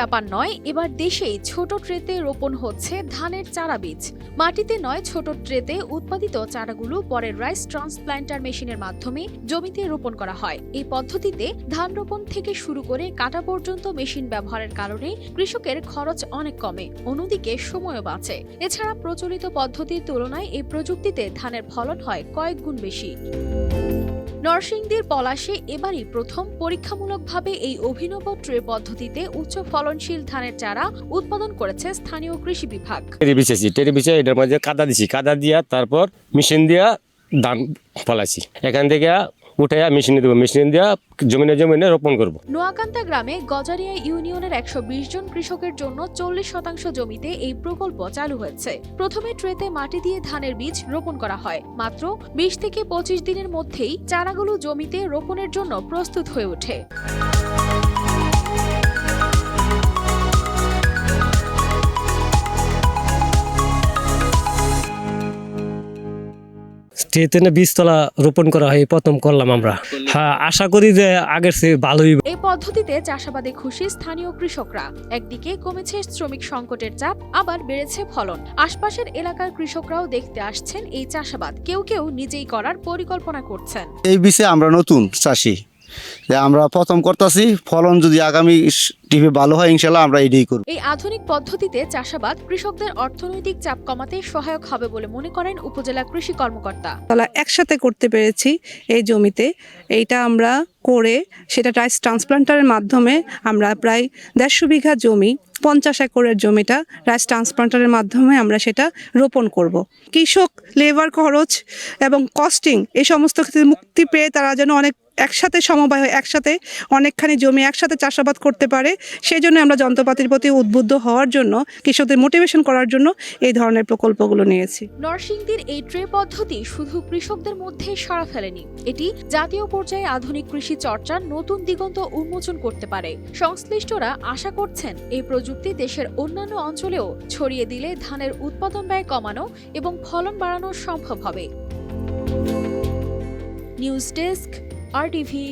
Japan নয়, এবার দেশেই ছোট ট্রেতে রোপণ হচ্ছে ধানের চারা বীজ। মাটিতে নয়, ছোট ট্রেতে উৎপাদিত চারাগুলো পরে রাইস ট্রান্সপ্ল্যান্টার মেশিনের মাধ্যমে জমিতে রোপণ করা হয়। এই পদ্ধতিতে ধান রোপণ থেকে শুরু করে কাটা পর্যন্ত মেশিন ব্যবহারের কারণে কৃষকের খরচ অনেক কমে, অন্যদিকে সময়ও বাঁচে। এছাড়া প্রচলিত পদ্ধতির তুলনায় এই প্রযুক্তিতে ধানের ফলন হয় কয়েক গুণ বেশি। নরসিংদীর পলাশে এবারই প্রথম পরীক্ষামূলকভাবে এই অভিনব ট্রে পদ্ধতিতে উচ্চ ফলনশীল ধানের চারা উৎপাদন করেছে স্থানীয় কৃষি বিভাগ। টেরি বিছেছি বিছে এটার মধ্যে কাদা দিছি, কাদা দিয়া তারপর মেশিন দিয়া ধান ফলাইছি। এখান থেকে উঠে মেশিনে দেবো। মেশিন দিয়া জমিনে জমিনে রোপণ করব। নোয়াকান্তা গ্রামে গজারিয়া ইউনিয়নের একশো বিশ জন কৃষকের জন্য চল্লিশ শতাংশ জমিতে এই প্রকল্প চালু হয়েছে। প্রথমে ট্রেতে মাটি দিয়ে ধানের বীজ রোপণ করা হয়। মাত্র বিশ থেকে পঁচিশ দিনের মধ্যেই চারাগুলো জমিতে রোপণের জন্য প্রস্তুত হয়ে ওঠে। না বীজতলা রোপণ করা হয় প্রথম করলাম আমরা। হ্যাঁ আশা করি যে আগের চেয়ে ভালোই এই পদ্ধতিতে চাষাবাদে খুশি স্থানীয় কৃষকরা। একদিকে কমেছে শ্রমিক সংকটের চাপ আবার বেড়েছে ফলন। আশপাশের এলাকার কৃষকরাও দেখতে আসছেন এই চাষাবাদ। কেউ কেউ নিজেই করার পরিকল্পনা করছেন। এই বিষয়ে আমরা নতুন চাষি। যে আমরা প্রথম করতেছি ফলন যদি আগামী টিভি ভালো হয় ইনশাল্লাহ আমরা এটাই করব। এই আধুনিক পদ্ধতিতে চাষাবাদ কৃষকদের অর্থনৈতিক চাপ কমাতে সহায়ক হবে বলে মনে করেন উপজেলা কৃষি কর্মকর্তা। তলা একসাথে করতে পেরেছি এই জমিতে। এইটা আমরা করে সেটা রাইস ট্রান্সপ্লান্টারের মাধ্যমে আমরা প্রায় দেড়শো বিঘা জমি পঞ্চাশ একরের জমিটা রাইস ট্রান্সপ্লান্টারের মাধ্যমে আমরা সেটা রোপণ করব। কৃষক লেবার খরচ এবং কস্টিং এই সমস্ত ক্ষেত্রে মুক্তি পেয়ে তারা যেন অনেক একসাথে সমবায় হয়ে, একসাথে অনেকখানি জমি একসাথে চাষাবাদ করতে পারে, সেই জন্য আমরা যন্ত্রপাতির প্রতি উদ্বুদ্ধ হওয়ার জন্য, কৃষকদের মোটিভেশন করার জন্য এই ধরনের প্রকল্পগুলো নিয়েছি। নরসিংদীর এই ট্রে পদ্ধতি শুধু কৃষকদের মধ্যে সাড়া ফেলেনি, এটি জাতীয় পর্যায়ে আধুনিক কৃষি চর্চার নতুন দিগন্ত উন্মোচন করতে পারে। সংশ্লিষ্টরা আশা করছেন, এই প্রযুক্তি দেশের অন্যান্য অঞ্চলেও ছড়িয়ে দিলে ধানের উৎপাদন ব্যয় কমানো এবং ফলন বাড়ানো সম্ভব হবে। নিউজ ডেস্ক আর টিভি